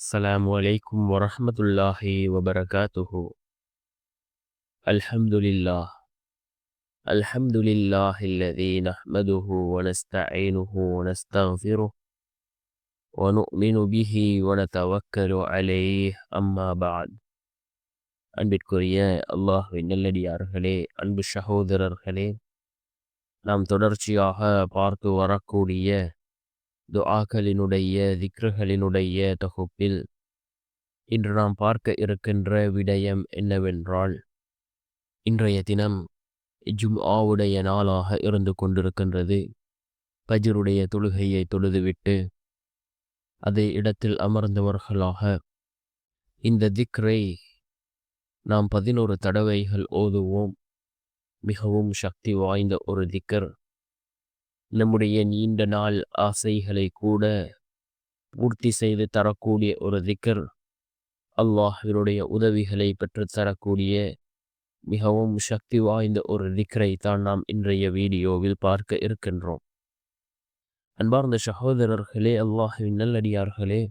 السلام عليكم ورحمة الله وبركاته الحمد لله الحمد لله الذي نحمده ونستعينه ونستغفره ونؤمن به ونتوكل عليه أما بعد அன்பிற்குரிய அல்லாஹுவின் நல்லடியார்களே அன்பு சகோதரர்களே நாம் தொடர்ச்சியாக பார்த்து வரக்கூடிய துஆக்களினுடைய திக்ருகளினுடைய தொகுப்பில் இன்று நாம் பார்க்க இருக்கின்ற விடயம் என்னவென்றால் இன்றைய தினம் ஜும்ஆவுடைய நாளாக இருந்து கொண்டிருக்கின்றது. பஜருடைய தொழுகையை தொழுதுவிட்டு அதே இடத்தில் அமர்ந்தவர்களாக இந்த திக்ரை நாம் பதினோரு தடவைகள் ஓதுவோம். மிகவும் சக்தி வாய்ந்த ஒரு திக்கர். நம்முடைய நீண்ட நாள் ஆசைகளை கூட பூர்த்தி செய்து தரக்கூடிய ஒரு திக்கர் அல்லாஹினுடைய உதவிகளை பெற்று தரக்கூடிய மிகவும் சக்தி வாய்ந்த ஒரு திக்கரை தான் நாம் இன்றைய வீடியோவில் பார்க்க இருக்கின்றோம். அன்பார்ந்த சகோதரர்களே அல்லாஹுவின் நல்லடியார்களே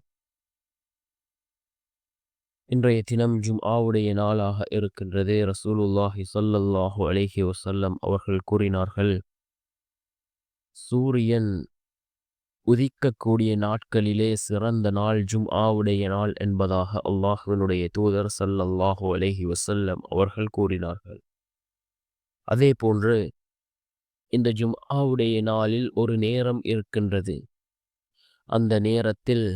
இன்றைய தினம் ஜும் ஆவுடைய நாளாக இருக்கின்றது. ரசூலுல்லாஹி சொல்லல்லாஹு அலேஹி வசல்லம் அவர்கள் கூறினார்கள் சூரியன் உதிக்கக்கூடிய நாட்களிலே சிறந்த நாள் ஜும் ஆவுடைய நாள் என்பதாக அல்லாஹுவினுடைய தூதர் சல்லல்லாஹு அலஹி வசல்லம் அவர்கள் கூறினார்கள். அதே போன்று இந்த ஜும் ஆவுடைய நாளில் ஒரு நேரம் இருக்கின்றது. அந்த நேரத்தில்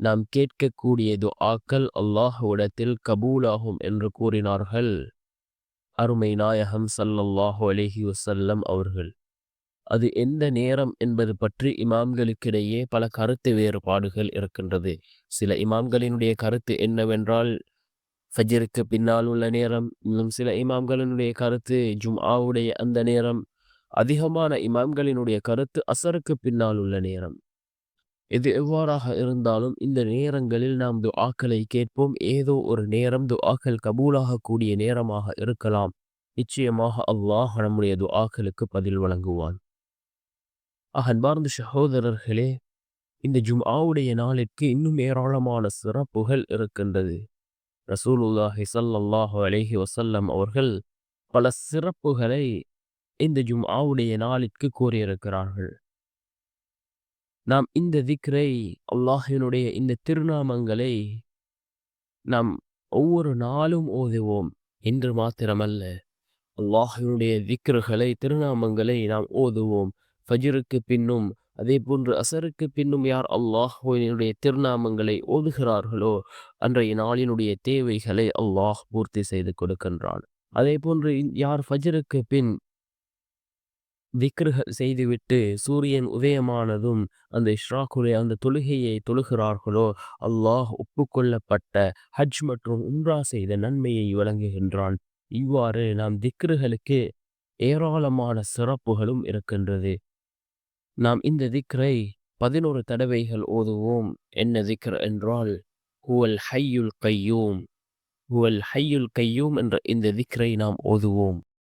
நாம் கேட்கக்கூடிய துஆக்கள் அல்லாஹுவிடத்தில் கபூலாகும் என்று கூறினார்கள். அருமை நாயகம் சல்லல்லாஹு அலஹி வசல்லம் அவர்கள். அது எந்த நேரம் என்பது பற்றி இமாம்களுக்கிடையே பல கருத்து வேறுபாடுகள் இருக்கின்றது. சில இமாம்களினுடைய கருத்து என்னவென்றால் ஃபஜருக்கு பின்னால் உள்ள நேரம் இன்னும் சில இமாம்களினுடைய கருத்து ஜும் ஆவுடைய அந்த நேரம் அதிகமான இமாம்களினுடைய கருத்து அசருக்கு பின்னால் உள்ள நேரம். எது எவ்வாறாக இருந்தாலும் இந்த நேரங்களில் நாம் துஆக்களை கேட்போம். ஏதோ ஒரு நேரம் துஆக்கள் கபூலாகக்கூடிய நேரமாக இருக்கலாம். நிச்சயமாக அல்லாஹ் நம்முடைய துஆக்களுக்கு பதில் வழங்குவான். அன்பார்ந்த சகோதரர்களே இந்த ஜும்ஆவுடைய நாளிற்கு இன்னும் ஏராளமான சிறப்புகள் இருக்கின்றது. ரசூலுல்லாஹி சல்லாஹு அலேஹி வசல்லம் அவர்கள் பல சிறப்புகளை இந்த ஜும்ஆவுடைய நாளிற்கு கூறியிருக்கிறார்கள். நாம் இந்த திக்ரை அல்லாஹினுடைய இந்த திருநாமங்களை நாம் ஒவ்வொரு நாளும் ஓதுவோம் என்று மாத்திரமல்ல. அல்லாஹினுடைய திக்ருகளை திருநாமங்களை நாம் ஓதுவோம். ஃபஜிருக்கு பின்னும் அதே போன்று அசருக்கு பின்னும் யார் அல்லாஹுவினுடைய திருநாமங்களை ஓதுகிறார்களோ அன்றைய நாளினுடைய தேவைகளை அல்லாஹ் பூர்த்தி செய்து கொடுக்கின்றான். அதே போன்று யார் ஃபஜருக்கு பின் விக்ருகள் செய்துவிட்டு சூரியன் உதயமானதும் அந்த இஷ்ராக்குடைய அந்த தொழுகையை தொழுகிறார்களோ அல்லாஹ் ஒப்புக்கொள்ளப்பட்ட ஹஜ் மற்றும் உம்ரா செய்த நன்மையை வழங்குகின்றான். இவ்வாறு நாம் திக்ருகளுக்கு ஏராளமான சிறப்புகளும் இருக்கின்றது. நாம் இந்த திக்ரை பதினோரு தடவைகள் ஓதுவோம். என்ன திக்ர் என்றால் ஹுவல் ஹையுல் கையூம். ஹுவல் ஹையுல் கையூம் என்ற இந்த திக்ரை நாம் ஓதுவோம்.